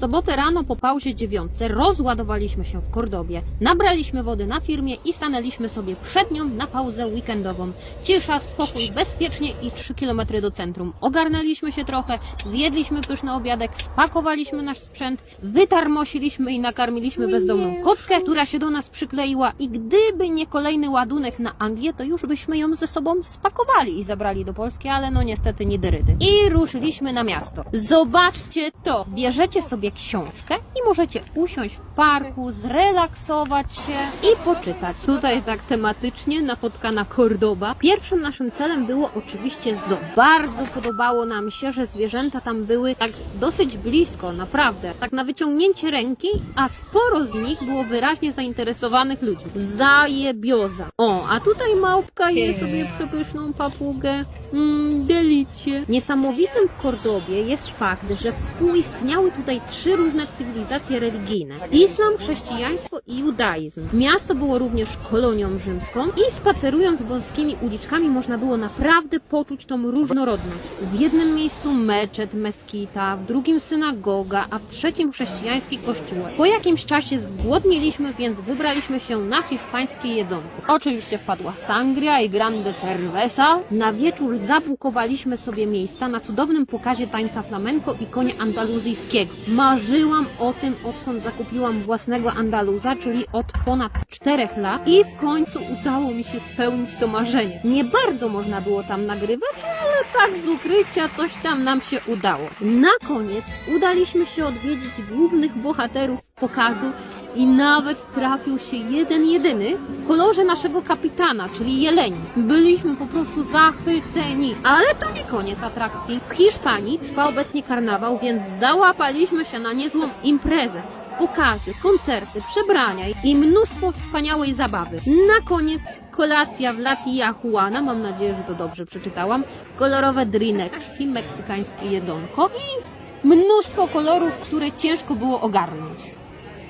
sobotę rano po pauzie dziewiątce rozładowaliśmy się w Kordobie, nabraliśmy wody na firmie i stanęliśmy sobie przed nią na pauzę weekendową. Cisza, spokój, bezpiecznie i 3 km do centrum. Ogarnęliśmy się trochę, zjedliśmy pyszny obiadek, spakowaliśmy nasz sprzęt, wytarmosiliśmy i nakarmiliśmy bezdomną kotkę, która się do nas przykleiła i gdyby nie kolejny ładunek na Anglię, to już byśmy ją ze sobą spakowali i zabrali do Polski, ale no niestety nie dyrydy. I ruszyliśmy na miasto. Zobaczcie to! Bierzecie sobie książkę i możecie usiąść w parku, zrelaksować się i poczytać. Tutaj tak tematycznie napotkana Kordoba. Pierwszym naszym celem było oczywiście zoo. Bardzo podobało nam się, że zwierzęta tam były tak dosyć blisko, naprawdę. Tak na wyciągnięcie ręki, a sporo z nich było wyraźnie zainteresowanych ludźmi. Zajebioza. O, a tutaj małpka je sobie przepyszną papugę. Mmm, delicie. Niesamowitym w Kordobie jest fakt, że współistniały tutaj trzy różne cywilizacje religijne. Islam, chrześcijaństwo i judaizm. Miasto było również kolonią rzymską i spacerując wąskimi uliczkami można było naprawdę poczuć tą różnorodność. W jednym miejscu meczet, meskita, w drugim synagoga, a w trzecim chrześcijański kościółek. Po jakimś czasie zgłodniliśmy, więc wybraliśmy się na hiszpańskie jedzonko. Oczywiście wpadła sangria i grande cerveza. Na wieczór zabukowaliśmy sobie miejsca na cudownym pokazie tańca flamenko i konia andaluzyjskiego. Marzyłam o tym, odkąd zakupiłam własnego Andaluza, czyli od ponad czterech lat i w końcu udało mi się spełnić to marzenie. Nie bardzo można było tam nagrywać, ale tak z ukrycia coś tam nam się udało. Na koniec udaliśmy się odwiedzić głównych bohaterów pokazu i nawet trafił się jeden jedyny w kolorze naszego kapitana, czyli jeleni. Byliśmy po prostu zachwyceni. Ale to nie koniec atrakcji. W Hiszpanii trwa obecnie karnawał, więc załapaliśmy się na niezłą imprezę. Pokazy, koncerty, przebrania i mnóstwo wspaniałej zabawy. Na koniec kolacja w La Tía Juana, mam nadzieję, że to dobrze przeczytałam, kolorowe drineczki, meksykańskie jedzonko i mnóstwo kolorów, które ciężko było ogarnąć.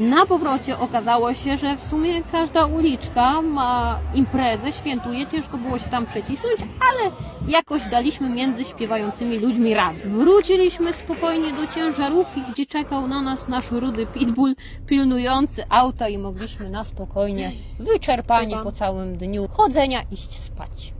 Na powrocie okazało się, że w sumie każda uliczka ma imprezę, świętuje, ciężko było się tam przecisnąć, ale jakoś daliśmy między śpiewającymi ludźmi radę. Wróciliśmy spokojnie do ciężarówki, gdzie czekał na nas nasz rudy pitbull pilnujący auta i mogliśmy na spokojnie, wyczerpani po całym dniu chodzenia, iść spać.